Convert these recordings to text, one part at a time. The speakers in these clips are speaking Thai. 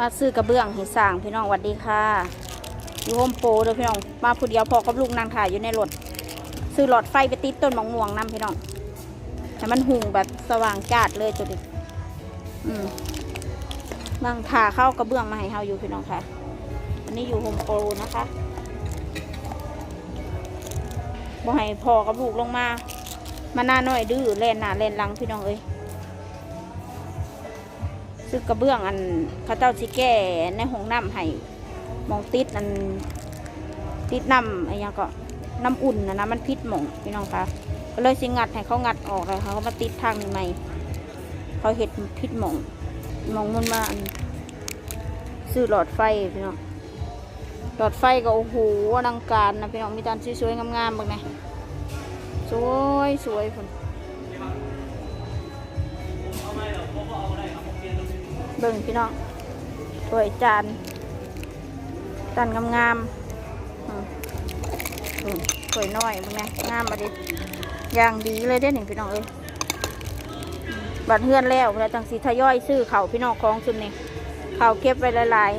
มาซื้อกระเบื้องให้สร้างพี่น้องวัดดีค่ะ อยู่โฮมโปรเด้อพี่น้อง มาผู้เดียวพอกับลูกนางถ่ายอยู่ในรถ ซื้อหลอดไฟไปติดต้นมะม่วงนํพี่น้องให้มันหุงแบบสว่างจ้าดเลยจุดนี้อืมนางถ่าเข้ากระเบื้องมาให้เฮาอยู่พี่น้องค่ะ อันนี้อยู่โฮมโปรนะคะบ่ให้พอกับลูกลงมา มาหน้าน้อยดื้อเล่นหน้าเล่นหลังพี่น้องเอ้ย ซื้อกระเบื้องอันเขาเจ้าสิแก้ในห้องน้ำให้มองติดอันติดน้ำอะไรยังก็น้ำอุ่นนะนะมันพิษหมองพี่น้องคะก็เลยสิงัดให้เขางัดออกเลยเขาก็มาติดทางใหม่เขาเห็ดพิษหมองมองมันมาอันซื้อหลอดไฟพี่น้องหลอดไฟก็โอ้โหอลังการนะพี่น้องมีตานสวยๆงามๆบ้างไหมสวยสวยคน เบิ่งพี่น้องสวยจานจานงามๆอืมสวยน้อยเป็นไงงามมาดิอย่างดีเลยเด้หนึ่งพี่น้องเอ้ยบัดเฮือนแล้วแล้วจังสีทยอยซื้อเขาพี่น้องของซุนนี่เขาเก็บไว้หลาย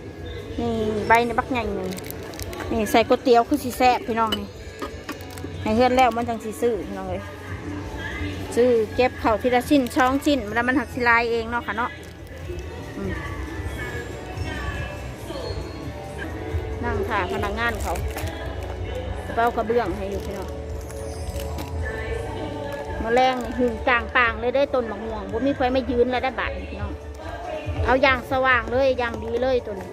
ๆนี่ใบในบักใหญ่หนึ่งนี่ใส่ก๋วยเตี๋ยวคือสีแซ่บพี่น้องนี่ให้เฮือนแล้วมันจังสีซื้อพี่น้องเลยซื้อเก็บเขาทีละชิ้นช่องชิ้นแล้วมันหักสิลายเองเนาะค่ะเนาะ นั่งถ่าพนักงานเขาเป้ากระเบื้องให้อยู่พี่น้องมาแรงหึงกลางปางเลยได้ต้นมะม่วงผมมีไฟไม่ยืนแล้วได้บาทนี่พี่น้องเอาอย่างสว่างเลยอย่างดีเลยต้นม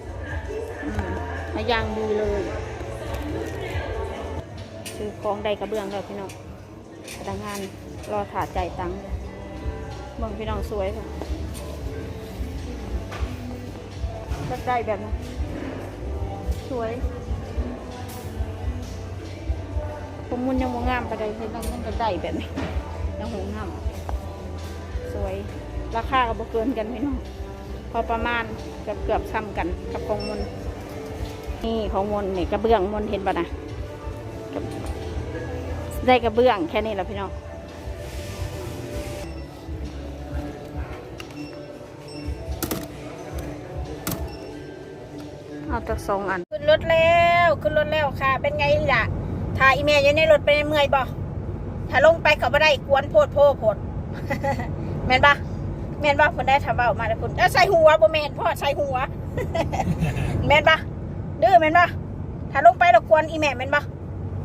เอาอย่างดีเลยคือของใดกระเบื้องแล้วพี่น้องพนักงานรอถาใจตังค์เมืองพี่น้องสวยค่ะก็ได้แบบนั้น สวยผมมุนยังมงามไปเลยคือต้องมันจะได้แบบนี้ยังหงงามสวย ราคาก็บ่เกินกันพี่น้องพอประมาณเกือบเกือบซ้ำกันกับของมนนี่ของมนนี่กระเบื้องมนเห็นปะนะได้กระเบื้องแค่นี้แหละพี่น้องเอาจากสองอัน นรถแล้วขึ้นรถแล้วค่ะ เป็นไงล่ะถ่ายอีเมลอยู่ในรถเป็นเมื่อยบ่ถ้าลงไปเขาไม่ได้กวนโพดโพดโพดแม่นปะแม่นปะคนได้ทำเบามาแล้วคนใส่หัวบ่แม่นพ่อใส่หัวแม่นปะดื้อแม่นปะถ้าลงไปเรากวนอีแม่แม่นปะ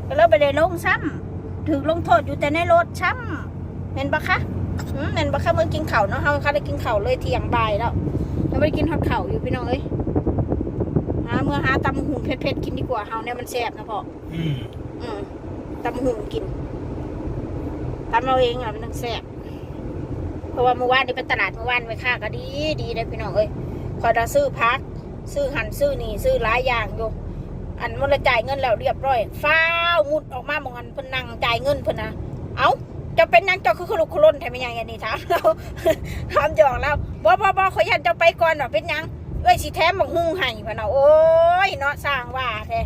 ก็เลยไปเลยลงซ้ำถึงลงโทษอยู่แต่ในรถซ้ำแม่นปะคะอืมแม่นปะคะเมื่อกินเข้าเนาะเฮาค่ะได้กินเข้าเลยเที่ยงบ่ายแล้วยังไม่ได้กินทอดเข้าอยู่พี่น้องเอ้ย หาเมื่อหาตำหุ่งเผ็ดๆกินดีกว่าเฮาเนี่ยมันแซ่บนะพ่ออืมอืมตำหุ่งกินตำเราเองอะมันต้องแซ่บเพราะว่าเมื่อวานนี่ไปตลาดเมื่อวานไปค่าก็ดีดีเลยพี่น้องเอ้ยคอยจะซื้อพัก ซื้อหันซื้อนี่ซื้อหลายอย่างอยู่อันมันละจ่ายเงินแล้วเรียบร้อยฟ้าวมุดออกมาบางอันเพิ่นนั่งจ่ายเงินเพิ่นนะเอ้าจะเป็นหยังเจ้าคือขลุกขลุ่นทำไมยังอย่างนี้ถามเราถามหยอกเราบ่บ่บ่ขอยันเจ้าไปก่อนหรอเป็นหยังเอ้ยสิแถมบักฮุ่งให้พ่นเอาโอ้ยเนาะสร้างว่าแท้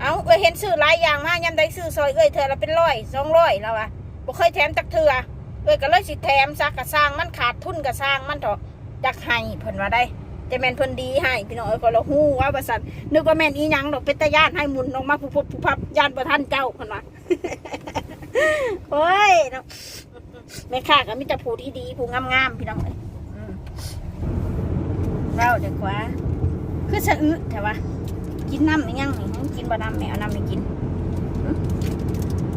เอาเอ้ยเห็นซื้อหลายอย่างมายามใดซื้อซอยเอ้ยเธอละเป็นร้อยสองร้อยแล้วอะบ่เคยแถมจักเถื่อเอ้ยก็เลยสิแถมซักกะสร้างมันขาดทุนกะสร้างมันเถอะจักให้เพิ่นว่าได้จะแม่นเพิ่นดีให้พี่น้องเอ้ยก็ละฮู้ว่าบ่ซั่นนึกว่าแม่นอีหยังดอกเป็นตาย่านให้หมุนออกมาผู้ๆผู้พับย่านบ่ทันเจ้าเพิ่นว่าโอ้ยเนาะแม่ค้าก็มีแต่ผู้ที่ดีผู้งามๆพี่น้องเอ้ย เราเด็กกว่าคือสะอึแต่ว่ากินน้ำอีกยังนี่กินบ่น้ำแม่เอาน้ำไม่กิน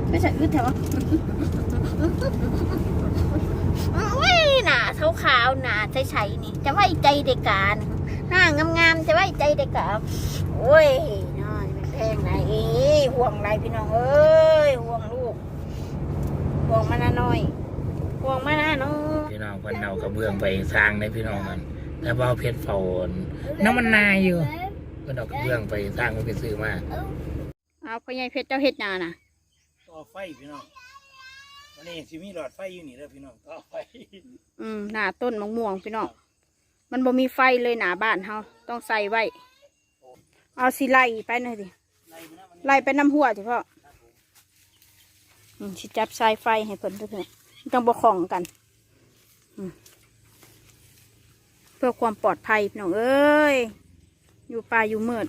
คือสะอึแต่ว่าอุ้ยหนาขาวๆหนาใสๆนี่ จะไว้ใจเด็กกานะหน้างามๆจะไว้ใจเด็กกาโอ้ยน้อยมันแพงไหนห่วงไรพี่น้องเอ้ยห่วงลูกห่วงมานาน้อยห่วงมานาน้อยพี่น้องเพิ่นเอากระเบื้องไปสร้างในพี่น้องมัน แต่ว่าเอาเพชรเฝ้าน้ำมันนายอยู่เพิ่นเอากระเบื้องไปสร้างมันไปซื้อมาเอาพ่อใหญ่เพชรเจ้าเฮ็ดนาน่ะต่อไฟพี่น้องวันนี้สิมีหลอดไฟอยู่นี่เด้อพี่น้องต่อไฟอืมหน้าต้นมะม่วงพี่น้องมันบ่มีไฟเลยหน้าบ้านเฮาต้องใส่ไว้ เอาสิไล่ไปหน่อยดิไล่มานะมันไล่ไปน้ำหัวสิพ่ออืมสิจับสายไฟให้เพิ่นเพื่อนๆมันต้องบ่คล้องกัน อืม เพื่อความปลอดภัยพี่น้องเอ้ยอยู่ป่าอยู่มืด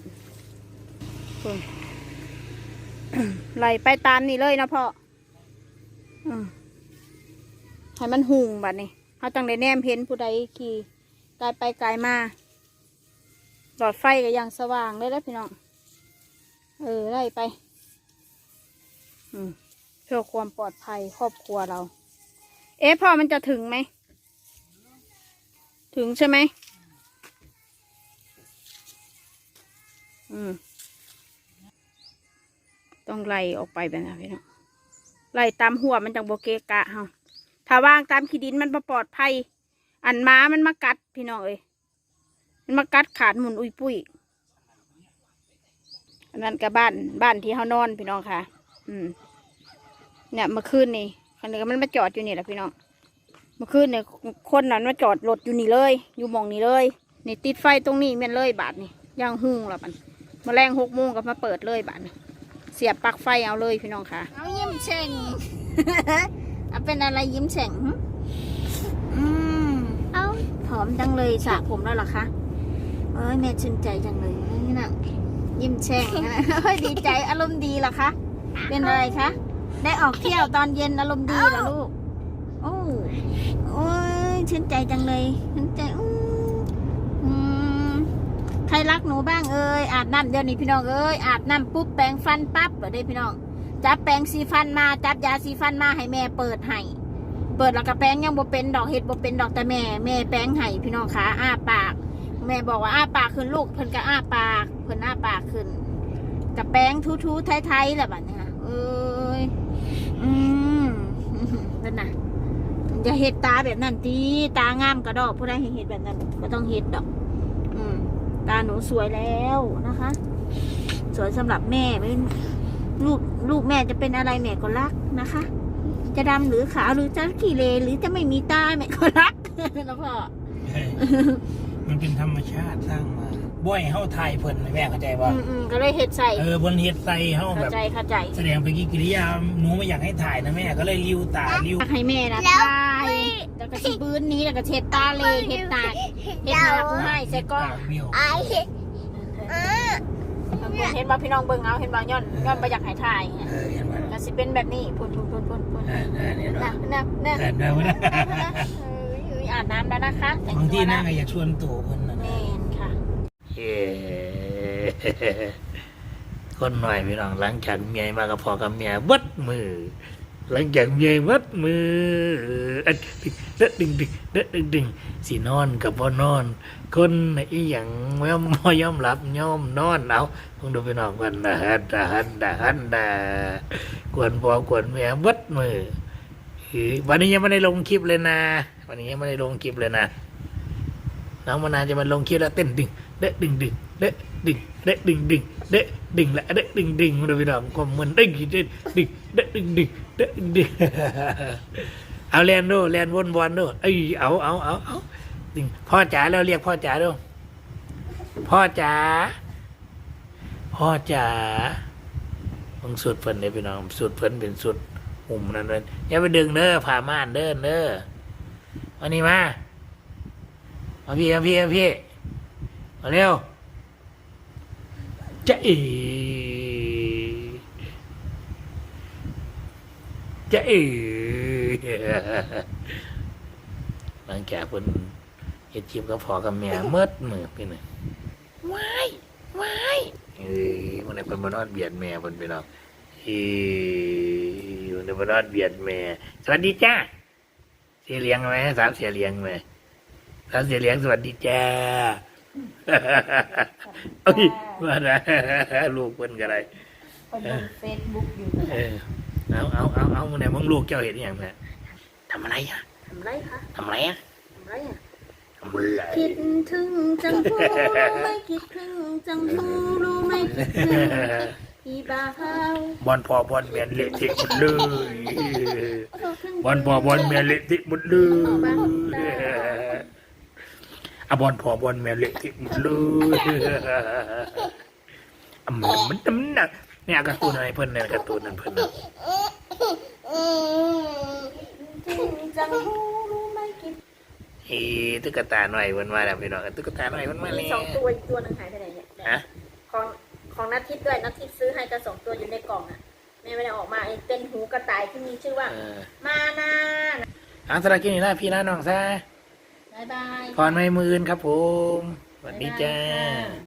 ไหลไปตามนี่เลยนะพ่อให้มันหุงบัดนี้เขาจังได้แนมเห็นผู้ใดขี่กายไปกายมาหลอดไฟก็ยังสว่างเลยนะพี่น้อง เออไล่ไปเพื่อความปลอดภัยครอบครัวเรา เอ๊ะพ่อมันจะถึงไหม ถึงใช่ไหม อืม ต้องไล่ออกไปแบบนั้พี่น้อง ไล่ตามหัวมันจังโบเกะกะเฮาถ้าว่างตามขี้ดินมันบ่ปลอดภัย อันม้ามันมากัดพี่น้องเอ้ย มันมากัดขาดหมุนอุยปุ้ยอันนั้นก็บ้านบ้านที่เฮานอนพี่น้องค่ะ อืม เนี่ยเมื่อคืนนี่คันนี้มันมาจอดอยู่นี่แหละพี่น้อง มื่อคืนเนี่ยคนนั้นมาจอดรถอยู่นี่เลย อยู่หมองนี่เลยนี่ติดไฟตรงนี้แม่นเลยบาทนี่ย่างหุ่งแล้วมันมาแรงหกโมงก็มาเปิดเลยบาทนี่เสียบปลั๊กไฟเอาเลยพี่น้องค่ะเอายิ้มเฉ่งเอาเป็นอะไรยิ้มเฉ่งหึอืมเอาผอมจังเลยสระผมแล้วเหรอคะเอ้ยแม่ชื่นใจจังเลยนี่นะยิ้มแฉ่งนะเฮ้ยดีใจอารมณ์ดีเหรอคะ เป็นอะไรคะ ได้ออกเที่ยวตอนเย็นอารมณ์ดีเหรอลูกโอ้โอ้ย ชื่นใจจังเลยชื่นใจอืมใครรักหนูบ้างเอ้ยอาบน้ำเดี๋ยวนี้พี่น้องเอ้ยอาบน้ำปุ๊บแปรงฟันปั๊บเดี๋ยวได้พี่น้องจับแปรงสีฟันมาจับยาสีฟันมาให้แม่เปิดให้เปิดแล้วก็แปรงยังบ่เป็นดอกเห็ดบ่เป็นดอกแต่แม่แม่แปรงให้พี่น้องขาอ้าปาก แม่บอกว่าอ้าปากขึ้นลูกเพิ่นก็อ้าปากเพิ่นอ้าปากขึ้นกับแป้งทูๆไทยๆแหละบัดนี้ยเอ้ยอืมนั่นน่ะ อย่าเห็ดตาแบบนั้นตีตางามกระดอกผู้ใดเห็ดแบบนั้นก็ต้องเห็ดดอก อืม ตาหนูสวยแล้วนะคะ สวยสำหรับแม่ไม่ลูกลูกแม่จะเป็นอะไรแม่ก็รักนะคะ จะดำหรือขาวหรือจะขี้เลหรือจะไม่มีตาแม่ก็รักแล้วพ่อมันเป็นธรรมชาติสร้างมาบ่อยเฮาไทยเพิ่นแม่เข้าใจว่าอืมอืมก็เลยเห็ดใส่เออเพิ่นเฮ็ดใส่เฮาแบเข้าบใจเข้าใจ แสดงไปกิริยาหนูไม่อยากให้ถ่ายนะแม่ก็เลยริ้วตาริ้วอยากให้แม่นะตาย แล้วก็สิบืนนี้แล้วก็เช็ดตาเลยเห็ดตาเห็ดหน้าผู้ให้ใส่กล้องปายวไอ้เห็นบ่พี่น้องเบิ่งเอาเห็นบ่ย้อนย้อนบ่อยากให้ถ่ายก็สิเป็นแบบนี้พุ่นพุ่นพุ่นพุ่นพุ่นเออเออเห็นไหมนะนะนะเออเดี๋ยวนะเอาบน้ำแล้วนะคะบางทีวนั่นะงอยากชวนตู่เพิ่นน่ะแม่นค่ะเย้คนหน่อยพี่น้องหลังจากเมียมากับพ่อกับเมียวัดมือ หลังจากเมียวัดมืออันเด็ดดึงดึงเด็ดดึงดึงสินอนกับพ่อนอน คนอีหยังย่อมย่อมหลับย่อมนอนเอามึงดูพี่น้องกันนะฮันดาฮันดาฮันดากวนพ่อกวนเมียวัดมือวันนี้ยังไม่ได้ลงคลิปเลยนะ วันนี้ยังไม่ได้ลงคลิปเลยนะน้องมานาวจะมาลงคลิปแล้วเต้นดึงเด็ดดึงดึงเด็ดดึงเด็ดดึงดึง เด็ดดึงและเด็ดดึงดึงมาพี่น้องความมันดึงเด็ดดึงเด็ดดึงดึงเด็ดดึงดึงเอาแลนโดแลนวนบอลดูเอ้ยเอาเอาเอาเอาดึงพ่อจ๋าแล้วเรียกพ่อจ๋าดูพ่อจ๋าพ่อจ๋ามึงสุดเพิ่นเลยพี่น้องสุดเพิ่นเป็นสุดหุ่มนั่นเลยอย่าไปดึงเด้อผ่าม่านเด้อเด้อเอานี่มาเอาพี่เอาพี่เอาพี่มาเร็ว จะเอ๋จะเอ๋หลังจากเพิ่นเฮ็ดจีบกับพ่อกับแม่เมิดมือพี่หนึ่งว้ายว้ายเอ้ยมันได้เพิ่นมานอนเบียดแม่เพิ่นไปเนาะเอ้ยมันได้มานอนเบียดแม่ สวัสดีจ้าเสียเลี้ยงไหมสามเสียเลี้ยงไหมท่านเสียเลี้ยงสวัสดีจ้า เอ้ยมานะลูกเพิ่นก็ได้ไปดูเฟซบุ๊กอยู่เออเอาเอาเอาเอาเนี่ยมึงลูกเจ้าเห็นอหย่างเนี้ยทำอะไรอะทำไรคะทำอะไรอะทำไรอะทำอะไรคิดถึงจังหูไม่คิดถึงจังหูรู้ไหมคิดถึงพี่บ่าวบอลพอบอลแมนเละเทะหมดเลยบอลพอบอลแมนเละเทะหมดเลย อะบอลพอบอลแมนเละเทะหมดเลยอะมันมันตำหนักเนี่ยการ์ตูนอะไรเพิ่นเนี่ยการ์ตูนนั่นเพิ่นน่ะถึงจังหูรู้ไหมคิดเเฮ้ตุ๊กตาหน่อยมันมาแล้วพี่น้องตุ๊กตาหน่อยมันมามีแล้วสองตัวอีกตัวหนึงหายไปไหนเนี่ยฮะของของนัททิพย์ด้วยนัททิพย์ซื้อให้ก็สองตัวอยู่ในกล่องอะแม่ไม่ได้ออกมาไอ้เป็นหูกระต่ายที่มีชื่อว่า เออมานาอังสระกินนี่นะพี่นะน้องซะ บายบาย พรไม่มือนครับผมสวัสดีจ้าบ๊ายบายค่ะ